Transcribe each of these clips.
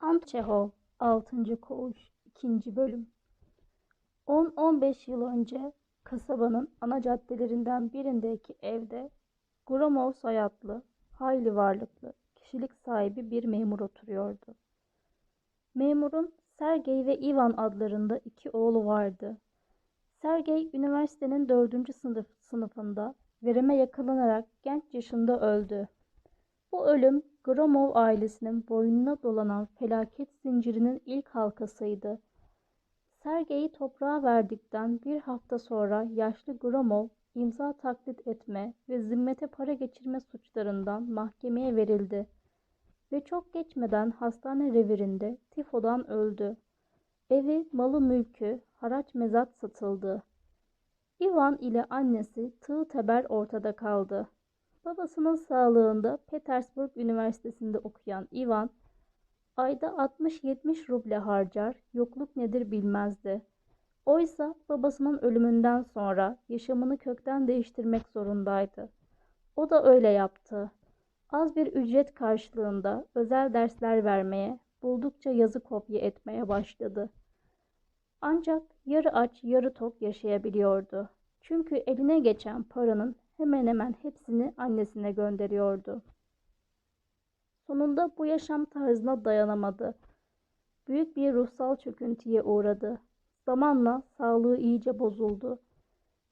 Ant Çehov 6. Koğuş 2. Bölüm 10-15 yıl önce kasabanın ana caddelerinden birindeki evde Gromov soyadlı, hayli varlıklı, kişilik sahibi bir memur oturuyordu. Memurun Sergey ve Ivan adlarında iki oğlu vardı. Sergey üniversitenin dördüncü sınıf, sınıfında vereme yakalanarak genç yaşında öldü. Bu ölüm Gromov ailesinin boynuna dolanan felaket zincirinin ilk halkasıydı. Sergey'i toprağa verdikten bir hafta sonra yaşlı Gromov imza taklit etme ve zimmete para geçirme suçlarından mahkemeye verildi ve çok geçmeden hastane revirinde tifodan öldü. Evi, malı mülkü, haraç mezat satıldı. Ivan ile annesi tığ teber ortada kaldı. Babasının sağlığında Petersburg Üniversitesi'nde okuyan Ivan, ayda 60-70 ruble harcar, yokluk nedir bilmezdi. Oysa babasının ölümünden sonra yaşamını kökten değiştirmek zorundaydı. O da öyle yaptı. Az bir ücret karşılığında özel dersler vermeye, buldukça yazı kopya etmeye başladı. Ancak yarı aç yarı tok yaşayabiliyordu. Çünkü eline geçen paranın hemen hemen hepsini annesine gönderiyordu. Sonunda bu yaşam tarzına dayanamadı. Büyük bir ruhsal çöküntüye uğradı. Zamanla sağlığı iyice bozuldu.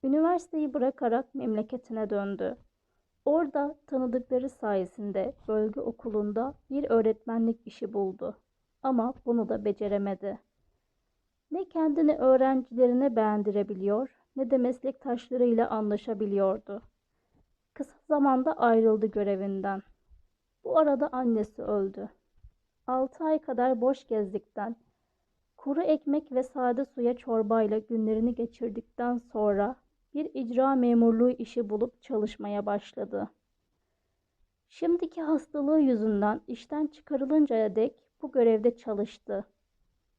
Üniversiteyi bırakarak memleketine döndü. Orada tanıdıkları sayesinde bölge okulunda bir öğretmenlik işi buldu. Ama bunu da beceremedi. Ne kendini öğrencilerine beğendirebiliyor ne de meslektaşlarıyla anlaşabiliyordu. Kısa zamanda ayrıldı görevinden. Bu arada annesi öldü. Altı ay kadar boş gezdikten, kuru ekmek ve sade suya çorbayla günlerini geçirdikten sonra bir icra memurluğu işi bulup çalışmaya başladı. Şimdiki hastalığı yüzünden işten çıkarılıncaya dek bu görevde çalıştı.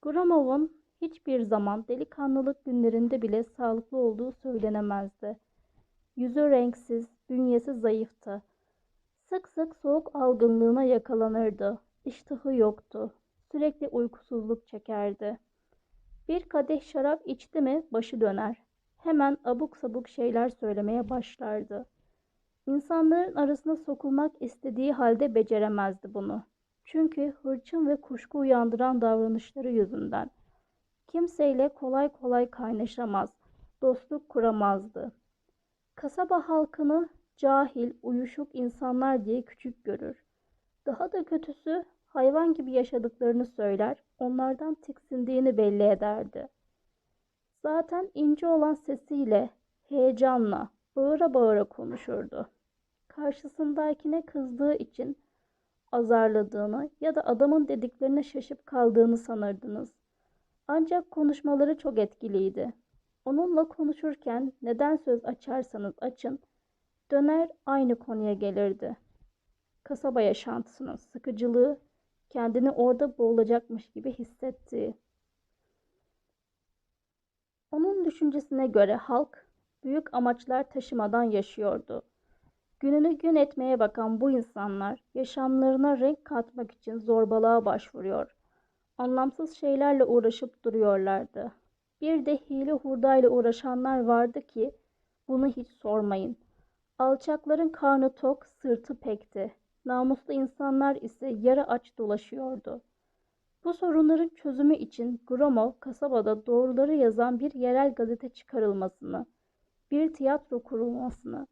Gromov'un hiçbir zaman delikanlılık günlerinde bile sağlıklı olduğu söylenemezdi. Yüzü renksiz, bünyesi zayıftı. Sık sık soğuk algınlığına yakalanırdı. İştahı yoktu. Sürekli uykusuzluk çekerdi. Bir kadeh şarap içti mi başı döner. Hemen abuk sabuk şeyler söylemeye başlardı. İnsanların arasına sokulmak istediği halde beceremezdi bunu. Çünkü hırçın ve kuşku uyandıran davranışları yüzünden. Kimseyle kolay kolay kaynaşamaz, dostluk kuramazdı. Kasaba halkını cahil, uyuşuk insanlar diye küçük görür. Daha da kötüsü hayvan gibi yaşadıklarını söyler, onlardan tiksindiğini belli ederdi. Zaten ince olan sesiyle, heyecanla, bağıra bağıra konuşurdu. Karşısındakine kızdığı için azarladığını ya da adamın dediklerine şaşıp kaldığını sanırdınız. Ancak konuşmaları çok etkiliydi. Onunla konuşurken neden söz açarsanız açın, döner aynı konuya gelirdi. Kasaba yaşantısının sıkıcılığı, kendini orada boğulacakmış gibi hissettiği. Onun düşüncesine göre halk büyük amaçlar taşımadan yaşıyordu. Gününü gün etmeye bakan bu insanlar yaşamlarına renk katmak için zorbalığa başvuruyor. Anlamsız şeylerle uğraşıp duruyorlardı. Bir de hile hurdayla uğraşanlar vardı ki bunu hiç sormayın. Alçakların karnı tok, sırtı pekti. Namuslu insanlar ise yarı aç dolaşıyordu. Bu sorunların çözümü için Gromov kasabada doğruları yazan bir yerel gazete çıkarılmasını, bir tiyatro kurulmasını,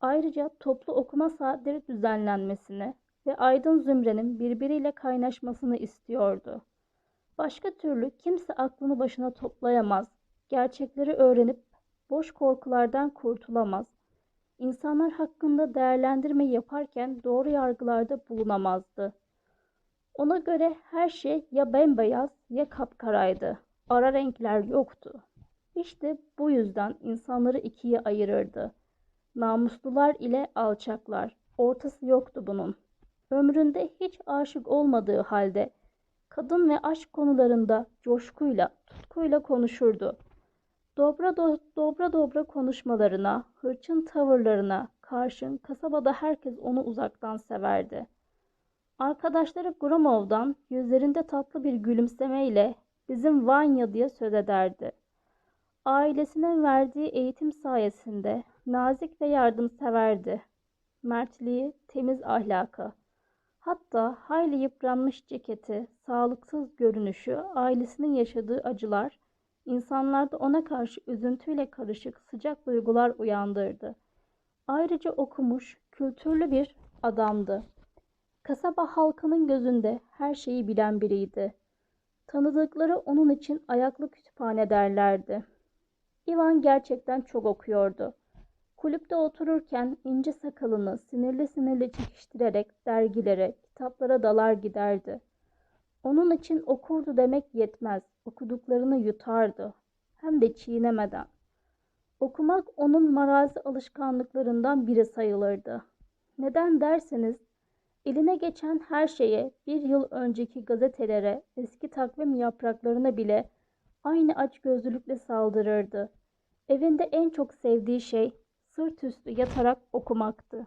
ayrıca toplu okuma saatleri düzenlenmesini ve aydın zümrenin birbiriyle kaynaşmasını istiyordu. Başka türlü kimse aklını başına toplayamaz, gerçekleri öğrenip boş korkulardan kurtulamaz. İnsanlar hakkında değerlendirme yaparken doğru yargılarda bulunamazdı. Ona göre her şey ya bembeyaz ya kapkaraydı. Ara renkler yoktu. İşte bu yüzden insanları ikiye ayırırdı. Namuslular ile alçaklar. Ortası yoktu bunun. Ömründe hiç aşık olmadığı halde kadın ve aşk konularında coşkuyla, tutkuyla konuşurdu. Dobra, do, dobra dobra konuşmalarına, hırçın tavırlarına karşın kasabada herkes onu uzaktan severdi. Arkadaşları Gromov'dan yüzlerinde tatlı bir gülümsemeyle bizim Vanya diye söz ederdi. Ailesinin verdiği eğitim sayesinde nazik ve yardımseverdi. Mertliği, temiz ahlakı. Hatta hayli yıpranmış ceketi, sağlıksız görünüşü, ailesinin yaşadığı acılar, insanlarda ona karşı üzüntüyle karışık sıcak duygular uyandırdı. Ayrıca okumuş, kültürlü bir adamdı. Kasaba halkının gözünde her şeyi bilen biriydi. Tanıdıkları onun için ayaklı kütüphane derlerdi. Ivan gerçekten çok okuyordu. Kulüpte otururken ince sakalını sinirli sinirli çekiştirerek dergilere, kitaplara dalar giderdi. Onun için okurdu demek yetmez, okuduklarını yutardı. Hem de çiğnemeden. Okumak onun marazi alışkanlıklarından biri sayılırdı. Neden derseniz, eline geçen her şeye, bir yıl önceki gazetelere, eski takvim yapraklarına bile aynı açgözlülükle saldırırdı. Evinde en çok sevdiği şey sırt üstü yatarak okumaktı.